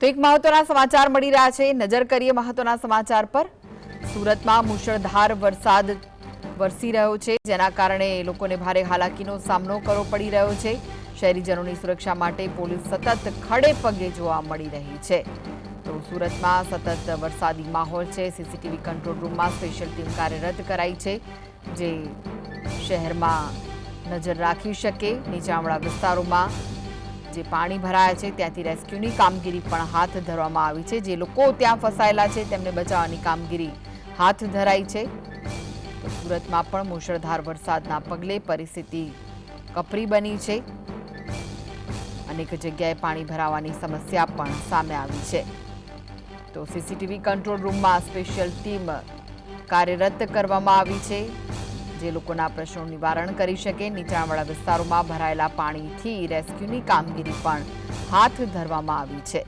તો એક મહત્વના સમાચાર મળી રહ્યા છે. નજર કરીએ મહત્વના સમાચાર પર. સુરતમાં મુશળધાર વરસાદ વરસી રહ્યો છે, જેના કારણે લોકોને ભારે હાલાકીનો સામનો કરવો પડી રહ્યો છે. શહેરીજનોની સુરક્ષા માટે પોલીસ સતત ખડે પગે જોવા મળી રહી છે. તો સુરતમાં સતત વરસાદી માહોલ છે. સીસીટીવી કંટ્રોલ રૂમમાં સ્પેશિયલ ટીમ કાર્યરત કરાઈ છે, જે શહેરમાં નજર રાખી શકે. નીચાણવાળા વિસ્તારોમાં જે પાણી ભરાયા છે, ત્યાંથી રેસ્ક્યુની કામગીરી પણ હાથ ધરવામાં આવી છે. જે લોકો ત્યાં ફસાયેલા છે, તેમને બચાવવાની કામગીરી હાથ ધરાઈ છે. સુરતમાં પણ મુશળધાર વરસાદના પગલે પરિસ્થિતિ કપરી બની છે. અનેક જગ્યાએ પાણી ભરાવાની સમસ્યા પણ સામે આવી છે. તો સીસીટીવી કંટ્રોલ રૂમમાં સ્પેશિયલ ટીમ કાર્યરત કરવામાં આવી છે. જે લોકોના પ્રશ્નોનું નિવારણ કરી શકે. નીચાણવાળા વિસ્તારોમાં ભરાયેલા પાણીથી રેસ્ક્યુની કામગીરી પણ હાથ ધરવામાં આવી છે.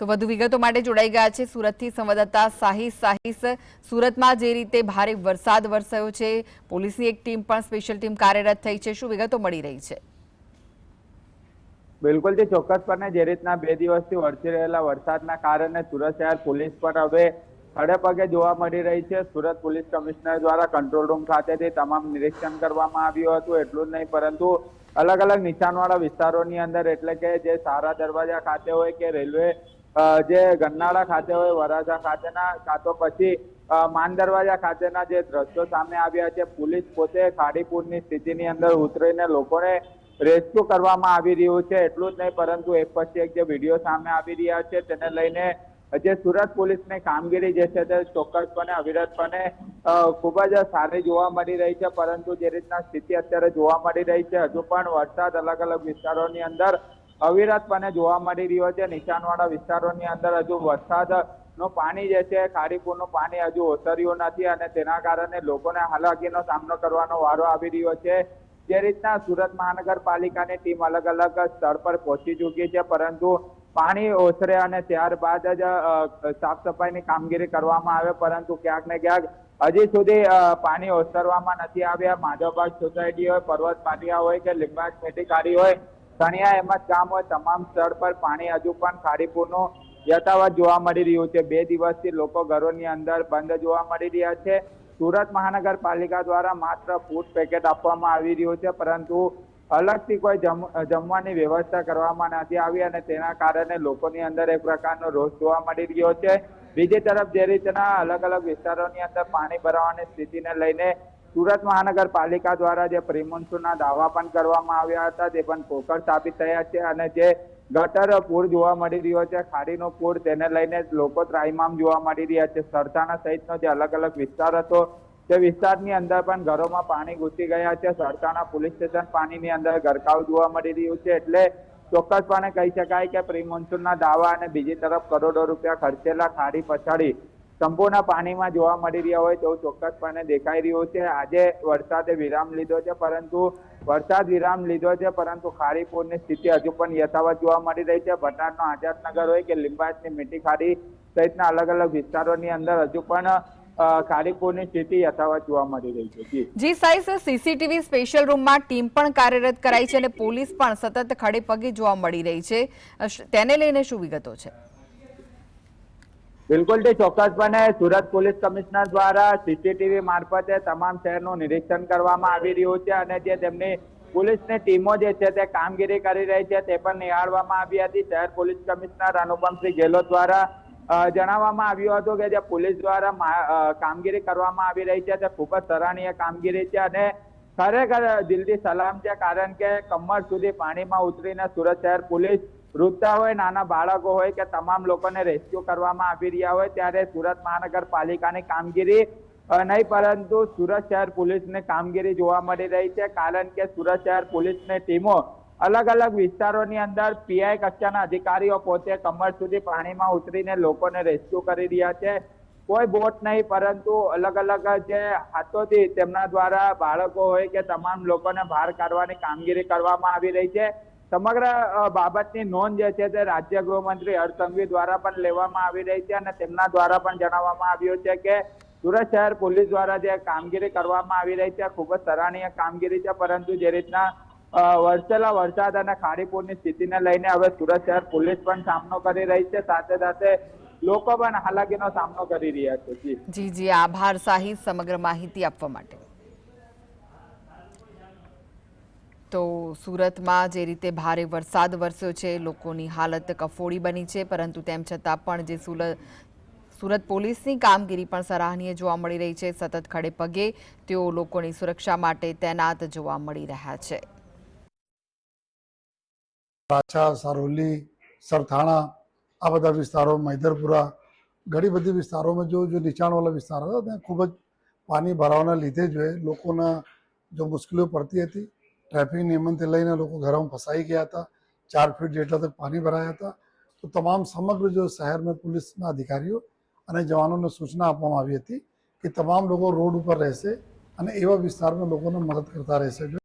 તો વધુ વિગતો માટે જોડાઈ ગયા છે સુરતથી સંવાદદાતા સાહિસ સાહિસ. સુરતમાં જે રીતે ભારે વરસાદ વરસ્યો છે, પોલીસની એક ટીમ પણ સ્પેશિયલ ટીમ કાર્યરત થઈ છે. શું વિગતો મળી રહી છે? બિલકુલ જે ચોક્કસપણે જે રીતના બે દિવસથી વરસી રહેલા વરસાદના કારણે સુરત શહેર પોલીસ પર હવે ખડે પગે જોવા મળી રહી છે. સુરત પોલીસ કમિશનર દ્વારા કંટ્રોલ રૂમ ખાતેથી તમામ નિરીક્ષણ કરવામાં આવ્યું હતું. એટલું જ નહીં, પરંતુ અલગ અલગ નિશાનવાળા વિસ્તારોની અંદર, એટલે કે જે સારા દરવાજા ખાતે હોય કે રેલવે જે ગન્નાળા ખાતે હોય વરાછા ખાતેના, કાં તો પછી માન દરવાજા ખાતેના જે દ્રશ્યો સામે આવ્યા છે, પોલીસ પોતે ખાડીપુરની સ્થિતિની અંદર ઉતરીને લોકોને રેસ્ક્યુ કરવામાં આવી રહ્યું છે, એટલું જ નહીં, પરંતુ એક પછી એક જે વીડિયો સામે આવી રહ્યા છે, તેને લઈને જે સુરત પોલીસની કામગીરી જે છે તે ચોક્કસપણે, અવિરતપણે ખૂબ જ સારી જોવા મળી રહી છે, પરંતુ જે રીતના સ્થિતિ અત્યારે જોવા મળી રહી છે, હજુ પણ વરસાદ અલગ અલગ વિસ્તારોની અંદર અવિરતપણે જોવા મળી રહ્યો છે નીચાણવાળા વિસ્તારોની અંદર હજુ વરસાદનું પાણી જે છે, ખારીપુરનું પાણી હજુ ઓસર્યું નથી અને તેના કારણે લોકોને હાલાકીનો સામનો કરવાનો વારો આવી રહ્યો છે. જે રીતના સુરત મહાનગરપાલિકાની ટીમ અલગ અલગ સ્થળ પર પહોંચી ચૂકી છે, પરંતુ પાણી ઓસરે અને ત્યારબાદ જ સાફ સફાઈની કામગીરી કરવામાં આવે, પરંતુ ક્યાંક ને ક્યાંક હજી સુધી પાણી ઓસરવામાં નથી આવ્યા. માધવબાગ સોસાયટી હોય પર્વત પાટિયા હોય કે લીંબાજ મેટીકારી હોય સણિયા એમ જ કામ હોય, તમામ સ્થળ પર પાણી હજુ પણ ખાડીપુરનું યથાવત જોવા મળી રહ્યું છે. બે દિવસથી લોકો ઘરોની અંદર બંધ જોવા મળી રહ્યા છે. સુરત મહાનગરપાલિકા દ્વારા માત્ર ફૂડ પેકેટ આપવામાં આવી રહ્યું છે, પરંતુ અલગથી કોઈ જમવાની વ્યવસ્થા કરવામાં નથી આવી અને તેના કારણે લોકોની અંદર એક પ્રકારનો રોષ જોવા મળી રહ્યો છે. બીજી તરફ જે રીતના અલગ અલગ વિસ્તારોની અંદર પાણી ભરાવાની સ્થિતિને લઈને સુરત મહાનગરપાલિકા દ્વારા જે પ્રિમોન્સૂનના દાવા પણ કરવામાં આવ્યા હતા, તે પણ પોકળ સાબિત થયા છે અને જે ગટર પૂર જોવા મળી રહ્યો છે. ખાડીનો પૂર તેને લઈને લોકો ત્રાઇમામ જોવા મળી રહ્યા છે. સરથાના સહિતનો જે અલગ અલગ વિસ્તાર હતો, તે વિસ્તારની અંદર પણ ઘરોમાં પાણી ઘૂસી ગયા છે. સરથાના પોલીસ સ્ટેશન પાણીની અંદર ગરકાવ જોવા મળી રહ્યું છે. એટલે ચોક્કસપણે કહી શકાય કે પ્રી મોન્સૂનના દાવા અને બીજી તરફ કરોડો રૂપિયા ખર્ચેલા ખાડી પછાડી સંપૂર્ણ પાણીમાં જોવા મળી રહ્યા હોય તેવું ચોક્કસપણે દેખાઈ રહ્યું છે. આજે વરસાદે વિરામ લીધો છે, પરંતુ વરસાદ વિરામ લીધો છે પરંતુ ખારીપુરની સ્થિતિ હજુ પણ યથાવત જોવા મળી રહી છે. ભટારનો આઝાદનગર હોય કે લિંબાયતની મીઠી ખાડી સહિતના અલગ અલગ વિસ્તારોની અંદર હજુ પણ અ, ખાડીપુરની સ્થિતિ યથાવત જોવા મળી રહી છે. જી. સાઈસ સીસીટીવી સ્પેશિયલ રૂમમાં ટીમ પણ કાર્યરત કરાઈ છે અને પોલીસ પણ સતત ખડે પગે જોવા મળી રહી છે. તેને લઈને શું વિગતો છે? બિલકુલ તે ચોક્કસપણે સુરત પોલીસ કમિશનર દ્વારા સીસીટીવી મારફતે તમામ શહેરનું નિરીક્ષણ કરવામાં આવી રહ્યું છે અને જે તેમની પોલીસની ટીમો જે છે તે કામગીરી કરી રહી છે તે પણ નિહાળવામાં આવી હતી. શહેર પોલીસ કમિશનર અનુપમસિંહ ગેહલોત દ્વારા જણાવવામાં આવ્યું હતું કે જે પોલીસ દ્વારા કામગીરી કરવામાં આવી રહી છે તે ખૂબ જ સરાહનીય કામગીરી છે અને ખરેખર દિલથી સલામ છે કારણ કે કમર સુધી પાણીમાં ઉતરીને સુરત શહેર પોલીસ વૃદ્ધા હોય, નાના બાળકો હોય કે તમામ લોકોને રેસ્ક્યુ કરવામાં આવી રહ્યા હોય, ત્યારે સુરત મહાનગરપાલિકાની કામગીરી નહીં, પરંતુ સુરત શહેર પોલીસની કામગીરી જોવા મળી રહી છે. કારણ કે સુરત શહેર પોલીસની ટીમો અલગ અલગ વિસ્તારોની અંદર પીઆઈ કક્ષાના અધિકારીઓ પોતે કમર સુધી પાણીમાં ઉતરીને લોકોને રેસ્ક્યુ કરી રહ્યા છે. કોઈ બોટ નહીં, પરંતુ અલગ અલગ જે હાથોથી તેમના દ્વારા બાળકો હોય કે તમામ લોકોને બહાર કાઢવાની કામગીરી કરવામાં આવી રહી છે. સમગ્ર બાબતની નોંધ જે છે તે રાજ્ય ગૃહમંત્રી હરસંઘવી દ્વારા પણ લેવામાં આવી રહી છે અને તેમના દ્વારા પણ જણાવવામાં આવ્યું છે કે સુરત શહેર પોલીસ દ્વારા જે કામગીરી કરવામાં આવી રહી છે ખૂબ જ સરાહનીય કામગીરી છે, પરંતુ જે રીતના વરસેલા વરસાદ અને ખાડીપુરની સ્થિતિને લઈને હવે સુરત શહેર પોલીસ પણ સામનો કરી રહી છે, સાથે સાથે લોકો પણ હાલાકીનો સામનો કરી રહ્યા છે. જી. જી આભાર સાહિત સમગ્ર માહિતી આપવા માટે. તો સુરતમાં જે રીતે ભારે વરસાદ વરસ્યો છે, લોકોની હાલત કફોડી બની છે, પરંતુ તેમ છતાં પણ જે સુરત સુરત પોલીસની કામગીરી પણ સરાહનીય જોવા મળી રહી છે. સતત ખડે પગે તેઓ લોકોની સુરક્ષા માટે તૈનાત જોવા મળી રહ્યા છે. પાછા સારોલી, સરથાણા, આ બધા વિસ્તારો, મૈદરપુરા, ઘણી બધી વિસ્તારોમાં જો જો નીચાણવાળા વિસ્તારો હતા, ત્યાં ખૂબ જ પાણી ભરાવાના લીધે જો લોકોના જો મુશ્કેલીઓ પડતી હતી. ટ્રાફિક નિયમનથી લઈને લોકો ઘરમાં ફસાઈ ગયા હતા ચાર ફીટ જેટલા તક પાણી ભરાયા હતા તો તમામ સમગ્ર જો શહેરમાં પોલીસના અધિકારીઓ અને જવાનોને સૂચના આપવામાં આવી હતી કે તમામ લોકો રોડ ઉપર રહેશે અને એવા વિસ્તારમાં લોકોને મદદ કરતા રહેશે